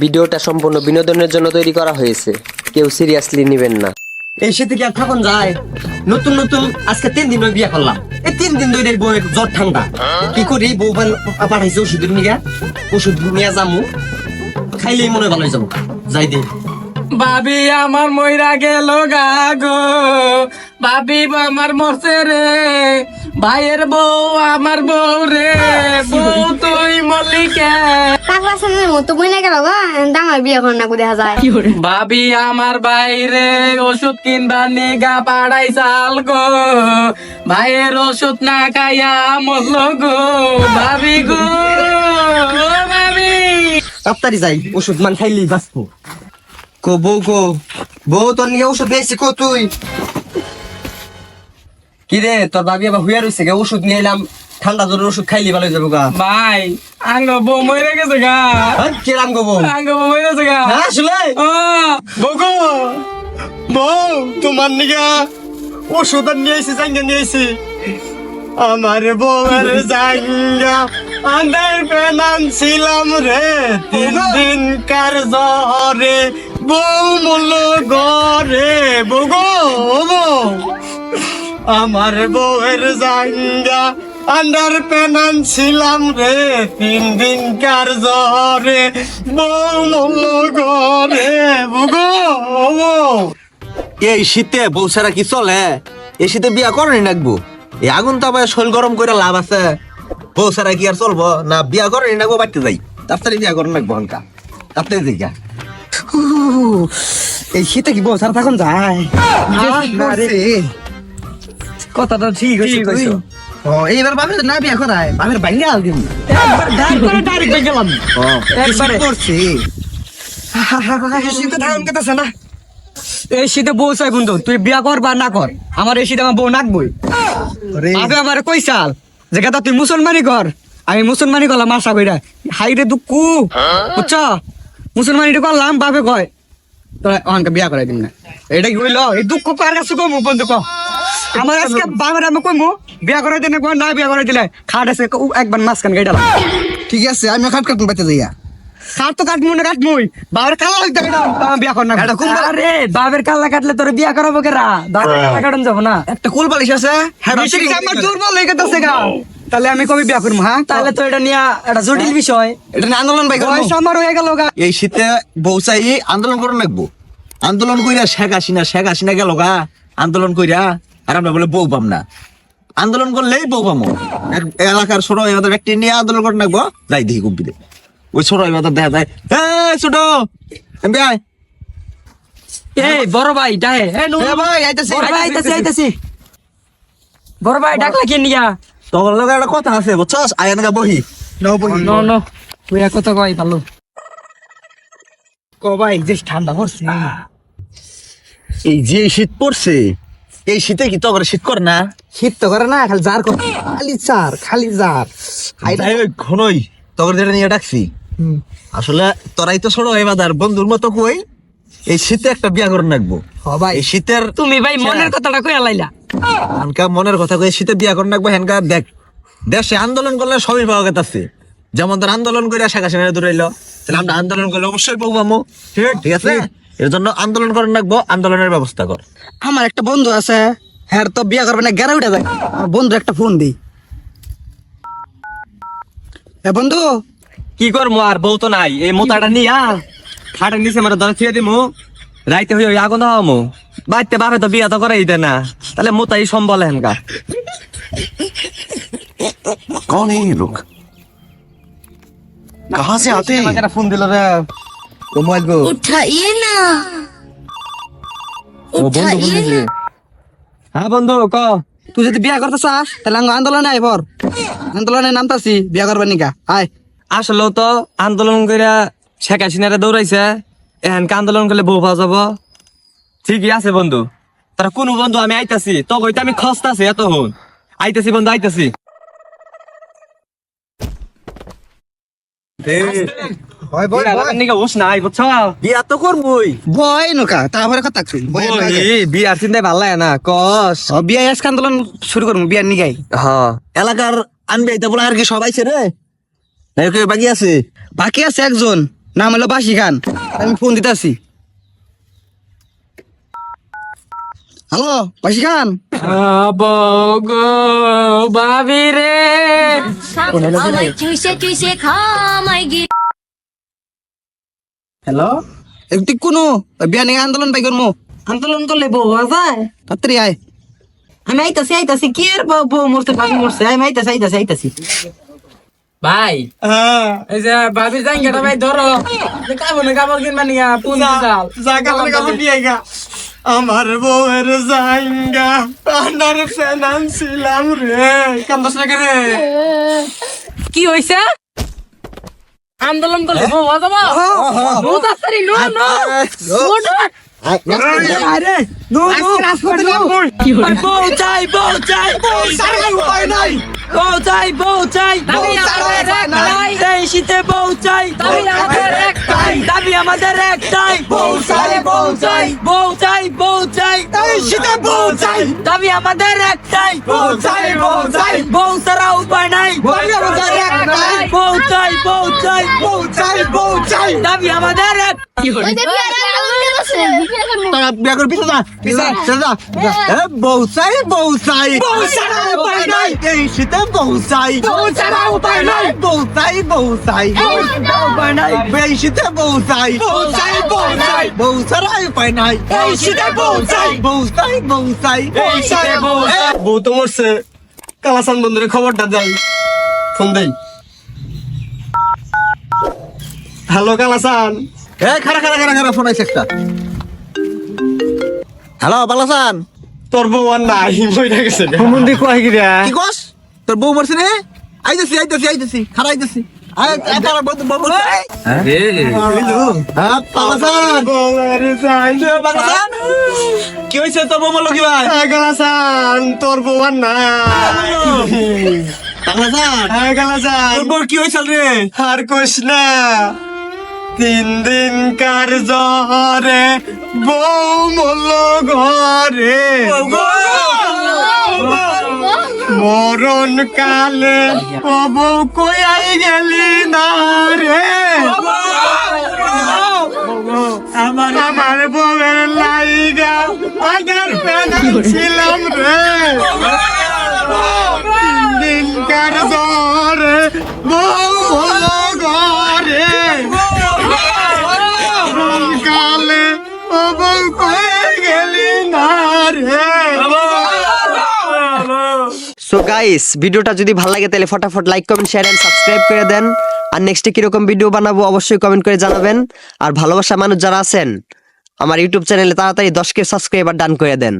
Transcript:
ভিডিওটা সম্পূর্ণ বিনোদনের জন্য তৈরি করা হয়েছে। কেউ সিরিয়াসলি নেবেন না। এই শীতে কি আর থাকুন যায়। নতুন নতুন আজকে তিন দিন বিয়ে করলাম। এই তিন দিন ধরে বউয়ের জ্বর ঠান্ডা। কি করি? বউ বান পাঠাইছে ওষুধের নিয়ে ওষুধ নিয়ে যামু। খাইলেই মনে ভালো হয়ে যাব। যাই দে। ভাবি আমার ময়রা গেল গা গো। ভাবি আমার মরছে রে। ভাইয়ের বউ আমার বউ রে বউ তুই মল্লিকে। পাগলা সামনের মতো বই না গেল গো দামার বিয়ে করে না দেখা যায়। ভাবি আমার বাইরে ওষুধ কিনবা নিগা পাড়াই চাল গো। ভাইয়ের ওষুধ না খাইয়া মরল গো। ভাবি গো ভাবি। তাড়াতাড়ি যাই ওষুধ মান খাইলেই বাঁচবো। কো বউ কো বউ তোর নিয়ে ওষুধ নিয়েছি কো তুই? কি রে তোর ভাবি আবার হুইয়া রয়েছে গে ওষুধ নিয়ে এলাম ঠান্ডা জ্বরের ওষুধ খাইলি ভালো যাব গা। ভাই আঙ্গ বউ মরে গেছে গা। হ্যাঁ, কিরাম গো বউ? আঙ্গ বউ মরে গেছে গা। হ্যাঁ আসলে? ও বগো বউ তোমার নিগা ওষুধ নিয়ে এসেছি জাঙ্গা নিয়ে এসেছি আমার বউয়ের জাঙ্গা আন্দার পেনাম ছিলাম রে তিন দিন কার জহরে বউ মূল্য গরে বগো বউ। আমার বউয়ের জাঙ্গা আন্ডার পেনান ছিলাম রে তিন দিন কার বগো বউ এই শীতে বউ ছাড়া কি চলে? এই শীতে বিয়া করেনি নাকবো? এই আগুন তাপায় শরীর গরম করে লাভ আছে। বউ ছাড়া কি আর চলবো? না বিয়া করেনি নাকবো বাড়তে যাই। তাড়াতাড়ি বিয়া করে নাকবো হালকা। তাড়াতাড়ি যাই গা। এই শীতে কি বউ সারা থাকুন যায়? কথাটা ঠিক হয়েছে কইছো? ও এইবার বাপের না বিয়া করায় বাপের বাইরে আল দিন ডাইরেক্ট গেলাম। একবারে করছি। শীতে থাকুন কেতেছে না। এই শীতে বউ চাই বন্ধু তুই বিয়া কর বা না কর আমার এই শীতে আমার বউ নাকবই। আগে আমার কই সাল যে কথা তুই মুসলমানি কর আমি মুসলমানি করলাম আশা কইরা। হাই রে দুঃখু বুঝছ? মুসলমানি করলাম বাপে কয় তোরা অনকে বিয়া করাই দিন না। এটা কি হইল? এই দুঃখ কার কাছে কমু বন্ধু ক? আমার আজকে বাবার আমি কমু বিয়া দিনে কয় না বিয়া করাই দিলে খাট আছে একবার মাঝখান গাইডাল ঠিক আছে আমি খাট কাটুন বাইতে যাইয়া। খাট তো কাটমু না কাটমুই। বাবার কালা লাগতে গেলাম বিয়া কর না আরে বাবের কাল্লা কাটলে তোর বিয়া করাবো কেরা? বাবের কাটন যাব না। একটা কুল বালিশ আছে হ্যাঁ বেশি আমার দুর্বল হয়ে গা। তাহলে আমি কবে বিয়া করব হ্যাঁ? তাহলে তো এটা নিয়ে একটা জটিল বিষয়। এটা নিয়ে আন্দোলন ভাই বয়স আমার হয়ে গেল গা। এই শীতে বউ চাই আন্দোলন করে নাকবো আন্দোলন কইরা শেখ হাসিনা শেখ হাসিনা গেল গা। আন্দোলন কইরা। আর আমরা বলে বউ পাম না। আন্দোলন করলেই বউ পামো। এলাকার ছোট এবার ব্যক্তি নিয়ে আন্দোলন করে নাকবো যাই দেখি কুম্পিতে ওই ছোট এবার দেখা যায় এই ছোট এমবি আয়। এই বড় ভাই ডাহে। এ নো এ ভাই আইতাছি বড় ভাই আইতাছি আইতাছি। বড় ভাই ডাকলা কে নিয়া? তোর লগে একটা কথা আছে বুঝছস? বহি। নাও বহি। No no. তুই এক কথা কই ভালো ক ভাই যে ঠান্ডা পড়ছে। এই যে শীত পড়ছে এই শীতে কি তোর শীত কর না? শীত তো করে না খালি জার কর। খালি জার খালি জার ঘনই তোর যেটা নিয়ে ডাকছি। আসলে তোরাই তো ছোট এবার বন্ধুর মতো কই এই শীতে একটা বিয়া করে নাকবো ভাই। এই শীতের তুমি ভাই মনের কথাটা কই আলাইলা হানকা মনের কথা কই শীতে বিয়া করে নাকবো হেনকা দেখ দেশে আন্দোলন করলে সবই পাওয়া গেছে যেমন তোর আন্দোলন করে শেখ হাসিনা দূরাইলো তাহলে আমরা আন্দোলন করলে অবশ্যই পাবো আমু ঠিক আছে। এর জন্য আন্দোলন করে রাখবো আন্দোলনের ব্যবস্থা কর আমার একটা বন্ধু আছে হ্যাঁ তো বিয়া করবে না গেরা উঠে যায় আমার বন্ধু একটা ফোন দিই এ বন্ধু কি করবো আর বউ তো নাই এই মোতাটা নিয়া খাটের নিচে মানে ধরে থিয়ে দিমু রাইতে হয়ে ওই আগুন হওয়ামু বাড়িতে বাপে তো বিয়া তো করাই দে না তাহলে মোতাই সম্বল হেনকা कौन है ये लोग कहाँ से आते हैं একটা ফোন দিল রে मोबाइल को উঠাইয়ে না ও বন্ধু বন্ধু হ্যাঁ বন্ধু ক তুই যদি বিয়া করতে চাস তাহলে আমি আন্দোলনে আই পর আন্দোলনে নামতাছি বিয়া করবে নিকা আয় আসলেও তো আন্দোলন কইরা শেখ হাসিনারে দৌড়াইছে এহেনকে আন্দোলন করলে বউ পাওয়া যাব ঠিকই আছে বন্ধু তারা কোন বন্ধু আমি আইতাছি তো কইতে আমি খসতাছি এত হন আইতাছি বন্ধু আইতাছি নিকে উস নাই বুঝছ? বিয়া তো করবই। বয় নকা তারপরে কথা কই? বিয়ার চিন্তায় ভালো লাগে না কস। বিয়া আজকে আন্দোলন শুরু করব বিয়ার নিগাই। হ্যাঁ এলাকার আনবে এটা বলে আর কি সবাই রে? বাকি আছে? বাকি আছে একজন নাম হলো বাসি খান। আমি ফোন দিতেছি। হ্যালো বাসি খান? ভাবি রে। খামাই গি হ্যালো একটু কোনো বিয়া নিয়ে আন্দোলন পাই করমো আন্দোলন করলে বউ যায়? তাড়াতাড়ি আয়। আমি আইতাছি আইতাছি কি আর বউ মরতে ভাবি মরছে? আমি আইতাছি আইতাছি আইতাছি। ভাই এই যে জাঙ্গাটা ভাই ধরো। কাবো না কাবো কিনবা নিয়া পুন চাল যা নিয়ে গা আমার বউয়ের জাইঙ্গা আন্ডার ফেনান ছিলাম রে। কান্দাস না রে? কি হইছে? আন্দোলন করলে? বউ যাব বউ তাড়াতাড়ি নো নো। আরে নো নো। কি হইছে বউ চাই বউ চাই বউ সারা উপায় নাই। বউ চাই বউ চাই দাবি আমাদের একটাই। বউ চাই দাবি আমাদের একটাই। দাবি আমাদের একটাই। বউ চাই বউ চাই চাই বউ দাবি আমাদের একটাই। বউ চাই, বউ চাই। বউ চাই বউ চাই বউ চাই দাবি আমাদের। তারা বিয়া করে পিছে যা পিছে যা এ বউ চাই বউ চাই বউ ছাড়া উপায় নাই। এই শীতে বউ চাই বউ ছাড়া উপায় নাই। বউ চাই বউ চাই উপায় নাই। এই শীতে বউ চাই বউ চাই, বউ চাই। বউ ছাড়া উপায় নাই। এই শীতে বউ চাই। বউ চাই বউ চাই বউ চাই, বউ বউ তো মরছে কালাসান বন্ধুরে খবরটা দেয়। Phone hello কালাসান। এ খারা খারা খারা খারা ফোন আইছে একটা। হ্যালো বালাসান। তোর বউ আর নাই মইরা গেছে মন্দির কয় গিরা কি কস? তোর বউ মরছে রে আইতেছি আইতেছি আইতেছি খারা আইতেছি। হ্যাঁ? কি হইছে তোর বউ মরলো কি ভাই? কালাসান তোর বউ আর হ্যাঁ কালাসান। তোর বউ কি হইছে রে? আর কোশ না। তিন দিন কার জহরে বউ ঘরে। মরণ কালে বউ কই গেলি না রে? আমার আমার বউয়ের লাইগা আগার পেনা ছিলাম রে। তিন দিন কার জহরে বউ ঘরে। সো গাইস ভিডিওটা যদি ভালো লাগে, তাহলে ফটাফট like comment share and subscribe করে দেন। আর নেক্সটে কীরকম ভিডিও বানাবো, অবশ্যই কমেন্ট করে জানাবেন। আর ভালোবাসা মানুষ যারা আছেন, আমার ইউটিউব চ্যানেলে তাড়াতাড়ি দশকে সাবস্ক্রাইব সাবস্ক্রাইবার ডান করে দেন।